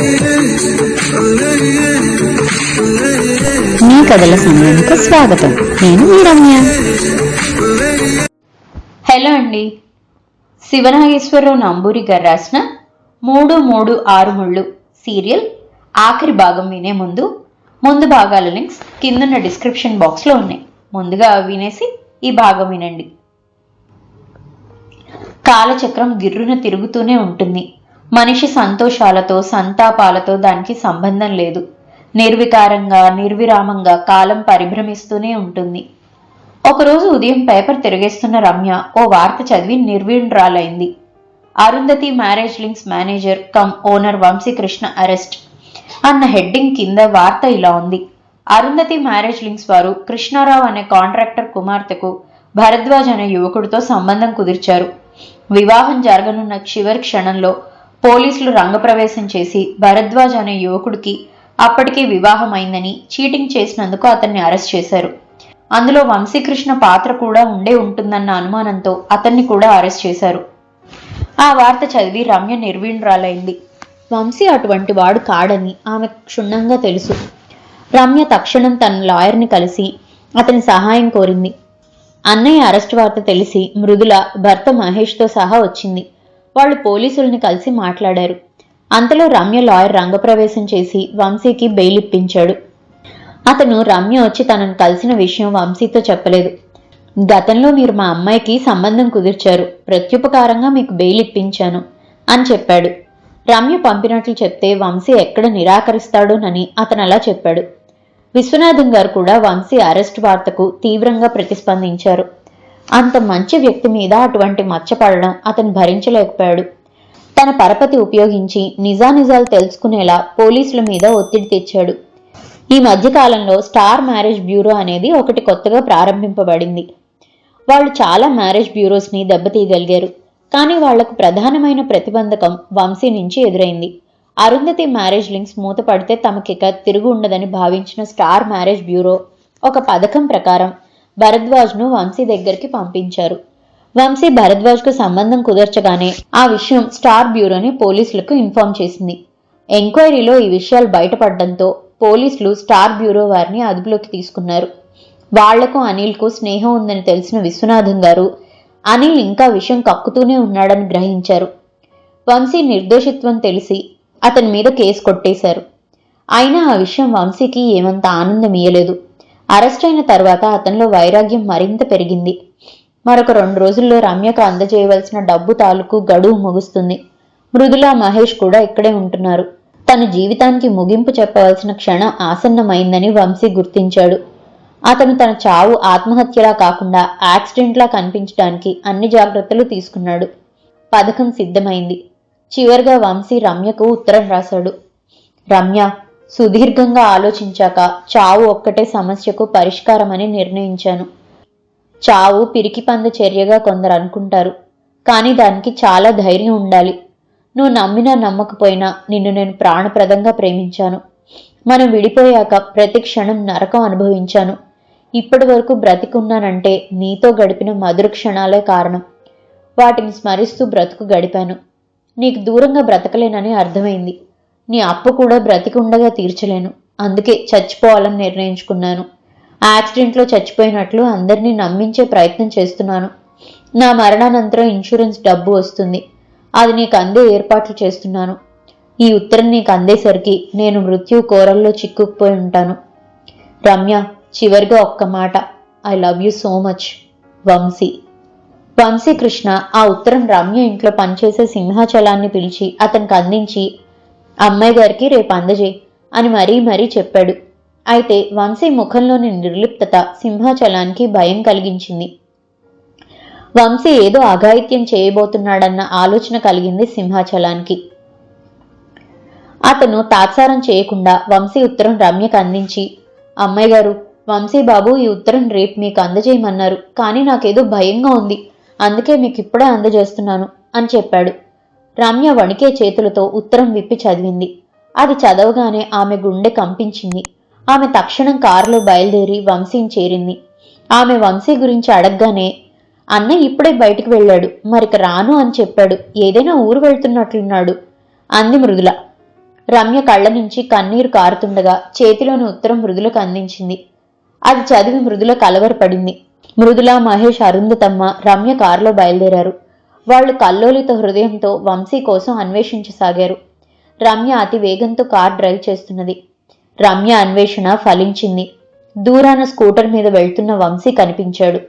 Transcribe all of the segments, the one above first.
మీ కథల సమయానికి స్వాగతం. నేను మీ రమ్య. హలో అండి. శివనాగేశ్వరరావు నంబూరి గారు రాసిన మూడు మూడు ఆరు ముళ్ళు సీరియల్ ఆఖరి భాగం వినే ముందు ముందు భాగాల లింక్స్ కిందన్న డిస్క్రిప్షన్ బాక్స్లో ఉన్నాయి. ముందుగా వినేసి ఈ భాగం వినండి. కాలచక్రం గిర్రున తిరుగుతూనే ఉంటుంది. మనిషి సంతోషాలతో సంతాపాలతో దానికి సంబంధం లేదు. నిర్వికారంగా నిర్విరామంగా కాలం పరిభ్రమిస్తూనే ఉంటుంది. ఒకరోజు ఉదయం పేపర్ తిరిగేస్తున్న రమ్య ఓ వార్త చదివి నిర్వీణ్రాలైంది Arundhati marriage links manager cum owner Vamsikrishna arrest. అన్న హెడ్డింగ్ కింద వార్త ఇలా ఉంది. అరుంధతి మ్యారేజ్ లింక్స్ వారు కృష్ణారావు అనే కాంట్రాక్టర్ కుమార్తెకు భరద్వాజ్ అనే యువకుడితో సంబంధం కుదిర్చారు. వివాహం జరగనున్న చివరి క్షణంలో పోలీసులు రంగప్రవేశం చేసి భరద్వాజ్ అనే యువకుడికి అప్పటికే వివాహం అయిందని చీటింగ్ చేసినందుకు అతన్ని అరెస్ట్ చేశారు. అందులో వంశీకృష్ణ పాత్ర కూడా ఉండే ఉంటుందన్న అనుమానంతో అతన్ని కూడా అరెస్ట్ చేశారు. ఆ వార్త చదివి రమ్య నిర్వీణరాలైంది. వంశీ అటువంటి వాడు కాడని ఆమె క్షుణ్ణంగా తెలుసు. రమ్య తక్షణం తన లాయర్ని కలిసి అతని సహాయం కోరింది. అన్నయ్య అరెస్ట్ వార్త తెలిసి మృదుల భర్త మహేష్తో సహా వచ్చింది. వాళ్ళు పోలీసుల్ని కలిసి మాట్లాడారు. అంతలో రమ్య లాయర్ రంగప్రవేశం చేసి వంశీకి బెయిల్ ఇప్పించాడు అతను రమ్య వచ్చి తనను కలిసిన విషయం వంశీతో చెప్పలేదు. గతంలో మీరు మా అమ్మాయికి సంబంధం కుదిర్చారు. ప్రత్యుపకారంగా మీకు బెయిల్ ఇప్పించాను అని చెప్పాడు. రమ్య పంపినట్లు చెప్తే వంశీ ఎక్కడ నిరాకరిస్తాడోనని అతను అలా చెప్పాడు. విశ్వనాథం గారు కూడా వంశీ అరెస్ట్ వార్తకు తీవ్రంగా ప్రతిస్పందించారు. అంత మంచి వ్యక్తి మీద అటువంటి మచ్చపడడం అతను భరించలేకపోయాడు. తన పరపతి ఉపయోగించి నిజానిజాలు తెలుసుకునేలా పోలీసుల మీద ఒత్తిడి తెచ్చాడు. ఈ మధ్యకాలంలో స్టార్ మ్యారేజ్ బ్యూరో అనేది ఒకటి కొత్తగా ప్రారంభింపబడింది. వాళ్ళు చాలా మ్యారేజ్ బ్యూరోస్ని దెబ్బతీయగలిగారు. కానీ వాళ్ళకు ప్రధానమైన ప్రతిబంధకం వంశీ నుంచి ఎదురైంది. అరుంధతి మ్యారేజ్ లింక్స్ మూతపడితే తమకిక తిరుగు ఉండదని భావించిన స్టార్ మ్యారేజ్ బ్యూరో ఒక పథకం ప్రకారం భరద్వాజ్ను వంశీ దగ్గరికి పంపించారు. వంశీ భరద్వాజ్కు సంబంధం కుదర్చగానే ఆ విషయం స్టార్ బ్యూరోని పోలీసులకు ఇన్ఫార్మ్ చేసింది. ఎంక్వైరీలో ఈ విషయాలు బయటపడడంతో పోలీసులు స్టార్ బ్యూరో వారిని అదుపులోకి తీసుకున్నారు. వాళ్ళకు అనిల్కు స్నేహం ఉందని తెలిసిన విశ్వనాథం గారు అనిల్ ఇంకా విషయం కక్కుతూనే ఉన్నాడని గ్రహించారు. వంశీ నిర్దోషిత్వం తెలిసి అతని మీద కేసు కొట్టేశారు. అయినా ఆ విషయం వంశీకి ఏమంత ఆనందం ఇయ్యలేదు. అరెస్ట్ అయిన తర్వాత అతనిలో వైరాగ్యం మరింత పెరిగింది. మరొక రెండు రోజుల్లో రమ్యకు అందజేయవలసిన డబ్బు తాలూకు గడువు ముగుస్తుంది. మృదుల మహేష్ కూడా ఇక్కడే ఉంటున్నారు. తన జీవితానికి ముగింపు చెప్పవలసిన క్షణం ఆసన్నమైందని వంశీ గుర్తించాడు. అతను తన చావు ఆత్మహత్యలా కాకుండా యాక్సిడెంట్లా కనిపించడానికి అన్ని జాగ్రత్తలు తీసుకున్నాడు. పథకం సిద్ధమైంది. చివరిగా వంశీ రమ్యకు ఉత్తరం రాశాడు. రమ్య సుదీర్ఘంగా ఆలోచించాక చావు ఒక్కటే సమస్యకు పరిష్కారమని నిర్ణయించాను. చావు పిరికి పంద చర్యగా కొందరు అనుకుంటారు కానీ దానికి చాలా ధైర్యం ఉండాలి. నువ్వు నమ్మినా నమ్మకపోయినా నిన్ను నేను ప్రాణప్రదంగా ప్రేమించాను. మనం విడిపోయాక ప్రతి క్షణం నరకం అనుభవించాను. ఇప్పటి వరకు బ్రతికున్నానంటే నీతో గడిపిన మధుర క్షణాలే కారణం. వాటిని స్మరిస్తూ బ్రతుకు గడిపాను. నీకు దూరంగా బ్రతకలేనని అర్థమైంది. నీ అప్పు కూడా బ్రతికుండగా తీర్చలేను. అందుకే చచ్చిపోవాలని నిర్ణయించుకున్నాను. యాక్సిడెంట్లో చచ్చిపోయినట్లు అందరినీ నమ్మించే ప్రయత్నం చేస్తున్నాను. నా మరణానంతరం ఇన్సూరెన్స్ డబ్బు వస్తుంది. అది నీకు అందే ఏర్పాట్లు చేస్తున్నాను. ఈ ఉత్తరం నీకు అందేసరికి నేను మృత్యు కోరల్లో చిక్కుకుపోయి ఉంటాను. రమ్య చివరిగా ఒక్క మాట. I love you so much Vamshi. Vamshi Krishna ఆ ఉత్తరం రమ్య ఇంట్లో పనిచేసే సింహాచలాన్ని పిలిచి అతనికి అందించి అమ్మాయి గారికి రేపు అందజేయి అని మరీ మరీ చెప్పాడు. అయితే వంశీ ముఖంలోని నిర్లిప్తత సింహాచలానికి భయం కలిగించింది. వంశీ ఏదో అఘాయిత్యం చేయబోతున్నాడన్న ఆలోచన కలిగింది సింహాచలానికి. అతను తాత్సారం చేయకుండా వంశీ ఉత్తరం రమ్యకు అందించి అమ్మాయి గారు వంశీ బాబు ఈ ఉత్తరం రేపు మీకు అందజేయమన్నారు కానీ నాకేదో భయంగా ఉంది అందుకే మీకు ఇప్పుడే అందజేస్తున్నాను అని చెప్పాడు. రమ్య వణికే చేతులతో ఉత్తరం విప్పి చదివింది. అది చదవగానే ఆమె గుండె కంపించింది. ఆమె తక్షణం కారులో బయలుదేరి వంశీని చేరింది. ఆమె వంశీ గురించి అడగగానే అన్న ఇప్పుడే బయటికి వెళ్ళాడు. మరిక రాను అని చెప్పాడు. ఏదైనా ఊరు వెళ్తున్నట్లున్నాడు. అంది మృదుల. రమ్య కళ్ళ నుంచి కన్నీరు కారుతుండగా చేతిలోని ఉత్తరం మృదులకు అందించింది. అది చదివి మృదుల కలవరపడింది. మృదుల మహేష్ అరుంధతమ్మ రమ్య కారులో బయలుదేరారు. వాళ్ళు కల్లోలిత హృదయంతో వంశీ కోసం అన్వేషించసాగారు. రమ్య అతి వేగంతో కార్ డ్రైవ్ చేస్తున్నది. రమ్య అన్వేషణ ఫలించింది. దూరాన స్కూటర్ మీద వెళ్తున్న వంశీ కనిపించాడు.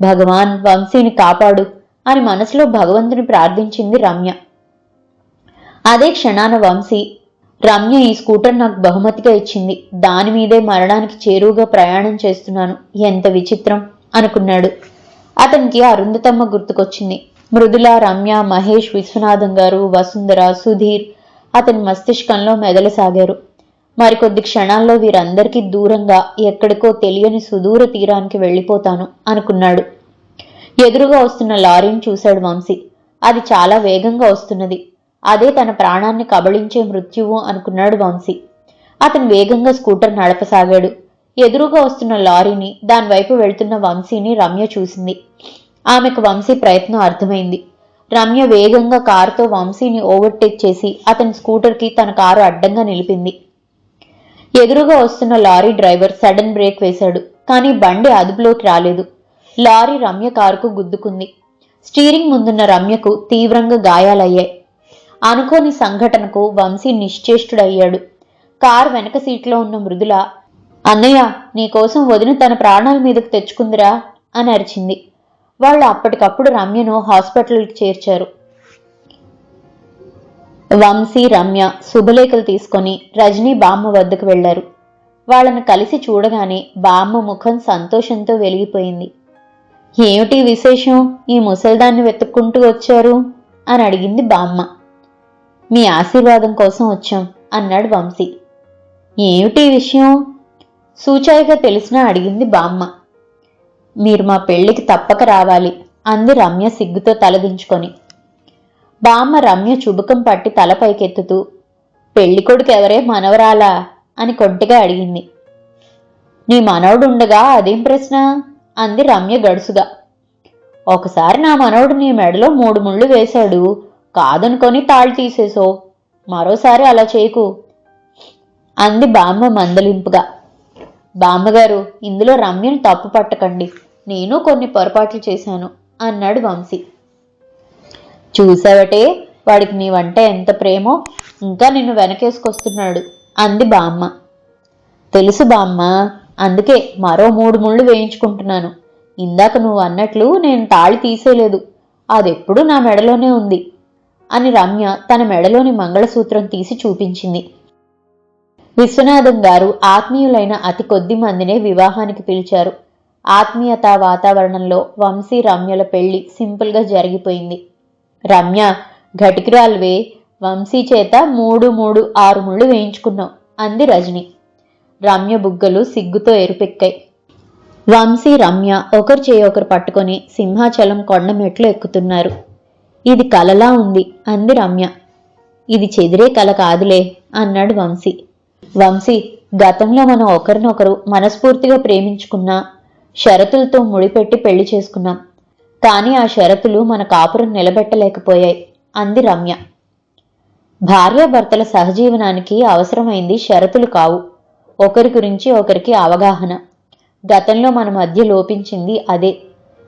భగవాన్ వంశీని కాపాడు అని మనసులో భగవంతుని ప్రార్థించింది రమ్య. అదే క్షణాన వంశీ రమ్య ఈ స్కూటర్ నాకు బహుమతిగా ఇచ్చింది. దాని మీదే మరణానికి చేరువుగా ప్రయాణం చేస్తున్నాను. ఎంత విచిత్రం అనుకున్నాడు. అతనికి అరుంధతమ్మ గుర్తుకొచ్చింది. మృదుల రమ్య మహేష్ విశ్వనాథం గారు వసుంధర సుధీర్ అతని మస్తిష్కంలో మెదలసాగారు. మరికొద్ది క్షణాల్లో వీరందరికీ దూరంగా ఎక్కడికో తెలియని సుదూర తీరానికి వెళ్ళిపోతాను అనుకున్నాడు. ఎదురుగా వస్తున్న లారీని చూశాడు వంశీ. అది చాలా వేగంగా వస్తున్నది. అదే తన ప్రాణాన్ని కబళించే మృత్యువు అనుకున్నాడు వంశీ. అతను వేగంగా స్కూటర్ నడపసాగాడు. ఎదురుగా వస్తున్న లారీని దానివైపు వెళ్తున్న వంశీని రమ్య చూసింది. ఆమెకు వంశీ ప్రయత్నం అర్థమైంది. రమ్య వేగంగా కారుతో వంశీని ఓవర్టేక్ చేసి అతని స్కూటర్కి తన కారు అడ్డంగా నిలిపింది. ఎదురుగా వస్తున్న లారీ డ్రైవర్ సడన్ బ్రేక్ వేశాడు కానీ బండి అదుపులోకి రాలేదు. లారీ రమ్య కారుకు గుద్దుకుంది. స్టీరింగ్ ముందున్న రమ్యకు తీవ్రంగా గాయాలయ్యాయి. అనుకోని సంఘటనకు వంశీ నిశ్చేష్టుడయ్యాడు. కారు వెనక సీట్లో ఉన్న మృదుల అన్నయ్య నీకోసం వదిన తన ప్రాణాల మీదకు తెచ్చుకుందిరా అని అరిచింది. వాళ్ళు అప్పటికప్పుడు రమ్యను హాస్పిటల్కి చేర్చారు. వంశీ రమ్య శుభలేఖలు తీసుకొని రజనీ బామ్మ వద్దకు వెళ్ళారు వాళ్ళను కలిసి చూడగానే బామ్మ ముఖం సంతోషంతో వెలిగిపోయింది. ఏమిటి విశేషం? ఈ ముసల్దాన్ని వెతుక్కుంటూ వచ్చారు? అని అడిగింది బామ్మ. మీ ఆశీర్వాదం కోసం వచ్చాం అన్నాడు వంశీ. ఏమిటి విషయం? సూచాయిగా తెలిసినా అడిగింది బామ్మ. మీరు మా పెళ్ళికి తప్పక రావాలి అంది రమ్య సిగ్గుతో తలదించుకొని బామ్మ రమ్య చుబుకం పట్టి తల పైకెత్తుతూ ఎవరే మనవరాలా? అని కొంటిగా అడిగింది. నీ మనవడు ఉండగా అదేం ప్రశ్న? అంది రమ్య గడుసుగా. ఒకసారి నా మనవడు నీ మెడలో మూడు ముళ్ళు వేశాడు కాదనుకొని తాళి తీసేసో మరోసారి అలా చేయకు. అంది బామ్మ మందలింపుగా. బామ్మగారు ఇందులో రమ్యను తప్పు పట్టకండి. నేను కొన్ని పొరపాట్లు చేశాను అన్నాడు వంశీ. చూసావటే వాడికి నీవంటే ఎంత ప్రేమో ఇంకా నిన్ను వెనకేసుకొస్తున్నాడు అంది బామ్మ. తెలుసు బామ్మ అందుకే మరో మూడు ముళ్ళు వేయించుకుంటున్నాను. ఇందాక నువ్వు అన్నట్లు నేను తాళి తీసేయలేదు అదెప్పుడు నా మెడలోనే ఉంది అని రమ్య తన మెడలోని మంగళసూత్రం తీసి చూపించింది. విశ్వనాథం గారు ఆత్మీయులైన అతి కొద్ది మందినే వివాహానికి పిలిచారు. ఆత్మీయత వాతావరణంలో వంశీ రమ్యల పెళ్ళి సింపుల్గా జరిగిపోయింది. రమ్య ఘటికిరాల్వే వంశీ చేత మూడు మూడు ఆరు ముళ్ళు వేయించుకున్నాం అంది రజని. రమ్య బుగ్గలు సిగ్గుతో ఎరుపెక్కాయి. వంశీ రమ్య ఒకరు చేయి ఒకరు పట్టుకొని సింహాచలం కొండ మెట్లు ఎక్కుతున్నారు. ఇది కలలా ఉంది అంది రమ్య. ఇది చెదిరే కల కాదులే అన్నాడు వంశీ. వంశీ గతంలో మనం ఒకరినొకరు మనస్ఫూర్తిగా ప్రేమించుకున్నా షరతులతో ముడిపెట్టి పెళ్ళి చేసుకున్నాం. కానీ ఆ షరతులు మన కాపురం నిలబెట్టలేకపోయాయి అంది రమ్య. భార్యాభర్తల సహజీవనానికి అవసరమైంది షరతులు కావు. ఒకరి గురించి ఒకరికి అవగాహన. గతంలో మన మధ్య లోపించింది అదే.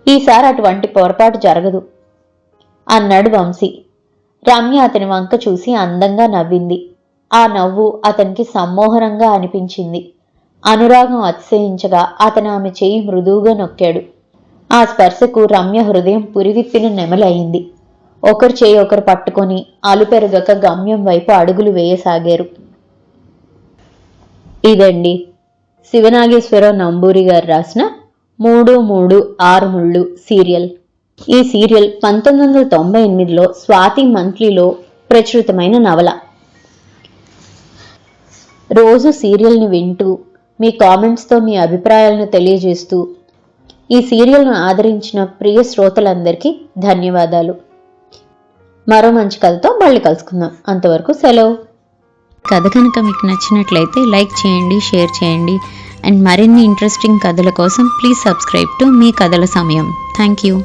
ఈసారి అటువంటి పొరపాటు జరగదు. అన్నాడు వంశీ. రమ్య అతని వంక చూసి అందంగా నవ్వింది. ఆ నవ్వు అతనికి సమ్మోహనంగా అనిపించింది. అనురాగం అతిశయించగా అతను ఆమె చేయి మృదువుగా నొక్కాడు. ఆ స్పర్శకు రమ్య హృదయం పురివిప్పిన నెమలయింది ఒకరు చేయి ఒకరు పట్టుకొని అలుపెరగక గమ్యం వైపు అడుగులు వేయసాగారు. ఇదండి శివనాగేశ్వరరావు నంబూరి గారు రాసిన మూడు మూడు ఆరు ముళ్ళు సీరియల్. ఈ సీరియల్ పంతొమ్మిది వందల తొంభై ఎనిమిదిలో స్వాతి మంత్లీలో ప్రచురితమైన నవల. రోజు సీరియల్ని వింటూ మీ కామెంట్స్తో మీ అభిప్రాయాలను తెలియజేస్తూ ఈ సీరియల్ను ఆదరించిన ప్రియ శ్రోతలందరికీ ధన్యవాదాలు. మరో మంచి కథతో మళ్ళీ కలుసుకుందాం. అంతవరకు సెలవు. కథ కనుక మీకు నచ్చినట్లయితే లైక్ చేయండి షేర్ చేయండి. అండ్ మరిన్ని ఇంట్రెస్టింగ్ కథల కోసం ప్లీజ్ సబ్స్క్రైబ్ టు మీ కథల సమయం. Thank you